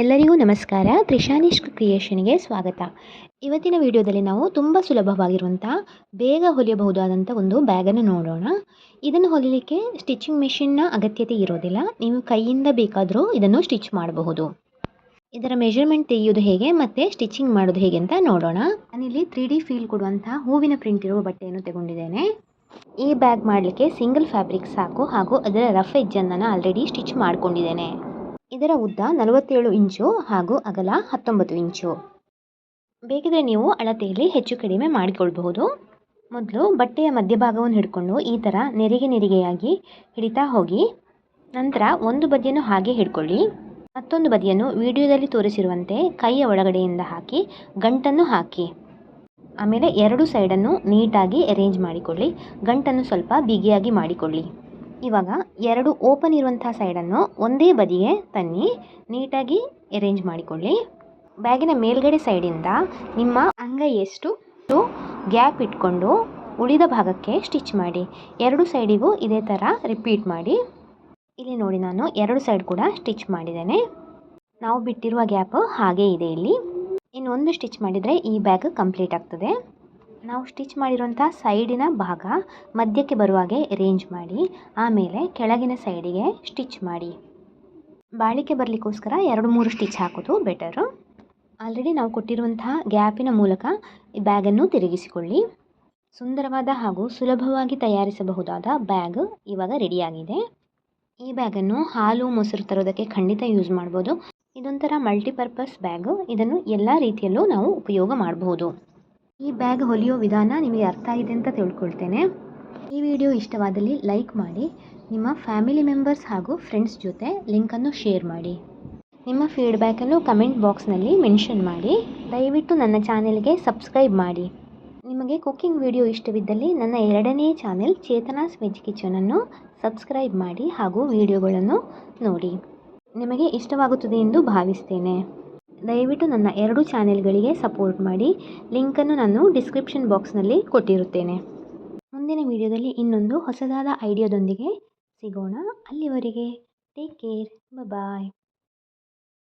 ಎಲ್ಲರಿಗೂ ನಮಸ್ಕಾರ. ತ್ರಿಶಾನಿಶ್ ಕ್ರಿಯೇಷನ್ಗೆ ಸ್ವಾಗತ. ಇವತ್ತಿನ ವಿಡಿಯೋದಲ್ಲಿ ನಾವು ತುಂಬ ಸುಲಭವಾಗಿರುವಂಥ ಬೇಗ ಹೊಲಿಯಬಹುದಾದಂಥ ಒಂದು ಬ್ಯಾಗನ್ನು ನೋಡೋಣ. ಇದನ್ನು ಹೊಲಿಲಿಕ್ಕೆ ಸ್ಟಿಚಿಂಗ್ ಮೆಷಿನ್ನ ಅಗತ್ಯತೆ ಇರೋದಿಲ್ಲ. ನೀವು ಕೈಯಿಂದ ಬೇಕಾದರೂ ಇದನ್ನು ಸ್ಟಿಚ್ ಮಾಡಬಹುದು. ಇದರ ಮೆಷರ್ಮೆಂಟ್ ತೆಗೆಯೋದು ಹೇಗೆ ಮತ್ತು ಸ್ಟಿಚಿಂಗ್ ಮಾಡೋದು ಹೇಗೆ ಅಂತ ನೋಡೋಣ. ನಾನಿಲ್ಲಿ ತ್ರೀ ಡಿ ಫೀಲ್ ಕೊಡುವಂಥ ಹೂವಿನ ಪ್ರಿಂಟ್ ಇರುವ ಬಟ್ಟೆಯನ್ನು ತಗೊಂಡಿದ್ದೇನೆ. ಈ ಬ್ಯಾಗ್ ಮಾಡಲಿಕ್ಕೆ ಸಿಂಗಲ್ ಫ್ಯಾಬ್ರಿಕ್ ಸಾಕು ಹಾಗೂ ಅದರ ರಫ್ ಎಜ್ಜನ್ನು ನಾನು ಆಲ್ರೆಡಿ ಸ್ಟಿಚ್ ಮಾಡ್ಕೊಂಡಿದ್ದೇನೆ. ಇದರ ಉದ್ದ ನಲವತ್ತೇಳು ಇಂಚು ಹಾಗೂ ಅಗಲ ಹತ್ತೊಂಬತ್ತು ಇಂಚು. ಬೇಕಿದ್ರೆ ನೀವು ಅಳತೆಯಲ್ಲಿ ಹೆಚ್ಚು ಕಡಿಮೆ ಮಾಡಿಕೊಳ್ಬಹುದು. ಮೊದಲು ಬಟ್ಟೆಯ ಮಧ್ಯಭಾಗವನ್ನು ಹಿಡ್ಕೊಂಡು ಈ ಥರ ನೆರಿಗೆ ನೆರಿಗೆಯಾಗಿ ಹಿಡಿತಾ ಹೋಗಿ. ನಂತರ ಒಂದು ಬದಿಯನ್ನು ಹಾಗೆ ಹಿಡ್ಕೊಳ್ಳಿ. ಮತ್ತೊಂದು ಬದಿಯನ್ನು ವಿಡಿಯೋದಲ್ಲಿ ತೋರಿಸಿರುವಂತೆ ಕೈಯ ಒಳಗಡೆಯಿಂದ ಹಾಕಿ, ಗಂಟನ್ನು ಹಾಕಿ. ಆಮೇಲೆ ಎರಡು ಸೈಡನ್ನು ನೀಟಾಗಿ ಅರೇಂಜ್ ಮಾಡಿಕೊಳ್ಳಿ. ಗಂಟನ್ನು ಸ್ವಲ್ಪ ಬಿಗಿಯಾಗಿ ಮಾಡಿಕೊಳ್ಳಿ. ಇವಾಗ ಎರಡು ಓಪನ್ ಇರುವಂಥ ಸೈಡನ್ನು ಒಂದೇ ಬದಿಗೆ ತನ್ನಿ, ನೀಟಾಗಿ ಅರೇಂಜ್ ಮಾಡಿಕೊಳ್ಳಿ. ಬ್ಯಾಗಿನ ಮೇಲ್ಗಡೆ ಸೈಡಿಂದ ನಿಮ್ಮ ಅಂಗೈಯಷ್ಟು ಗ್ಯಾಪ್ ಇಟ್ಕೊಂಡು ಉಳಿದ ಭಾಗಕ್ಕೆ ಸ್ಟಿಚ್ ಮಾಡಿ. ಎರಡು ಸೈಡಿಗೂ ಇದೇ ಥರ ರಿಪೀಟ್ ಮಾಡಿ. ಇಲ್ಲಿ ನೋಡಿ ನಾನು ಎರಡು ಸೈಡ್ ಕೂಡ ಸ್ಟಿಚ್ ಮಾಡಿದ್ದೇನೆ. ನಾವು ಬಿಟ್ಟಿರುವ ಗ್ಯಾಪ್ ಹಾಗೇ ಇದೆ ಇಲ್ಲಿ. ಇನ್ನೊಂದು ಸ್ಟಿಚ್ ಮಾಡಿದರೆ ಈ ಬ್ಯಾಗ್ ಕಂಪ್ಲೀಟ್ ಆಗ್ತದೆ. ನಾವು ಸ್ಟಿಚ್ ಮಾಡಿರುವಂಥ ಸೈಡಿನ ಭಾಗ ಮಧ್ಯಕ್ಕೆ ಬರುವಾಗೆ ರೇಂಜ್ ಮಾಡಿ, ಆಮೇಲೆ ಕೆಳಗಿನ ಸೈಡಿಗೆ ಸ್ಟಿಚ್ ಮಾಡಿ. ಬಾಳಿಕೆ ಬರಲಿಕ್ಕೋಸ್ಕರ ಎರಡು ಮೂರು ಸ್ಟಿಚ್ ಹಾಕೋದು ಬೆಟರು ಆಲ್ರೆಡಿ ನಾವು ಕೊಟ್ಟಿರುವಂತಹ ಗ್ಯಾಪಿನ ಮೂಲಕ ಈ ಬ್ಯಾಗನ್ನು ತಿರುಗಿಸಿಕೊಳ್ಳಿ. ಸುಂದರವಾದ ಹಾಗೂ ಸುಲಭವಾಗಿ ತಯಾರಿಸಬಹುದಾದ ಬ್ಯಾಗ್ ಇವಾಗ ರೆಡಿಯಾಗಿದೆ ಈ ಬ್ಯಾಗನ್ನು ಹಾಲು, ಮೊಸರು ತರೋದಕ್ಕೆ ಖಂಡಿತ ಯೂಸ್ ಮಾಡ್ಬೋದು. ಇದೊಂಥರ ಮಲ್ಟಿಪರ್ಪಸ್ ಬ್ಯಾಗು ಇದನ್ನು ಎಲ್ಲ ರೀತಿಯಲ್ಲೂ ನಾವು ಉಪಯೋಗ ಮಾಡಬಹುದು ಈ ಬ್ಯಾಗ್ ಹೊಲಿಯೋ ವಿಧಾನ ನಿಮಗೆ ಅರ್ಥ ಆಗಿದೆ ಅಂತ ತಿಳ್ಕೊಳ್ತೇನೆ. ಈ ವಿಡಿಯೋ ಇಷ್ಟವಾದಲ್ಲಿ ಲೈಕ್ ಮಾಡಿ, ನಿಮ್ಮ ಫ್ಯಾಮಿಲಿ ಮೆಂಬರ್ಸ್ ಹಾಗೂ ಫ್ರೆಂಡ್ಸ್ ಜೊತೆ ಲಿಂಕನ್ನು ಶೇರ್ ಮಾಡಿ. ನಿಮ್ಮ ಫೀಡ್ಬ್ಯಾಕನ್ನು ಕಮೆಂಟ್ ಬಾಕ್ಸ್ನಲ್ಲಿ ಮೆನ್ಷನ್ ಮಾಡಿ. ದಯವಿಟ್ಟು ನನ್ನ ಚಾನೆಲ್ಗೆ ಸಬ್ಸ್ಕ್ರೈಬ್ ಮಾಡಿ. ನಿಮಗೆ ಕುಕ್ಕಿಂಗ್ ವಿಡಿಯೋ ಇಷ್ಟವಿದ್ದಲ್ಲಿ ನನ್ನ ಎರಡನೇ ಚಾನೆಲ್ ಚೇತನಾಸ್ ವೆಜ್ ಕಿಚನನ್ನು ಸಬ್ಸ್ಕ್ರೈಬ್ ಮಾಡಿ ಹಾಗೂ ವಿಡಿಯೋಗಳನ್ನು ನೋಡಿ. ನಿಮಗೆ ಇಷ್ಟವಾಗುತ್ತದೆ ಎಂದು ಭಾವಿಸ್ತೇನೆ. ದಯವಿಟ್ಟು ನನ್ನ ಎರಡು ಚಾನೆಲ್ಗಳಿಗೆ ಸಪೋರ್ಟ್ ಮಾಡಿ, ಲಿಂಕನ್ನು ನಾನು ಡಿಸ್ಕ್ರಿಪ್ಷನ್ ಬಾಕ್ಸ್ನಲ್ಲಿ ಕೊಟ್ಟಿರುತ್ತೇನೆ. ಮುಂದಿನ ವಿಡಿಯೋದಲ್ಲಿ ಇನ್ನೊಂದು ಹೊಸದಾದ ಐಡಿಯಾದೊಂದಿಗೆ ಸಿಗೋಣ. ಅಲ್ಲಿವರೆಗೆ ಟೇಕ್ ಕೇರ್. ಬಾಯ್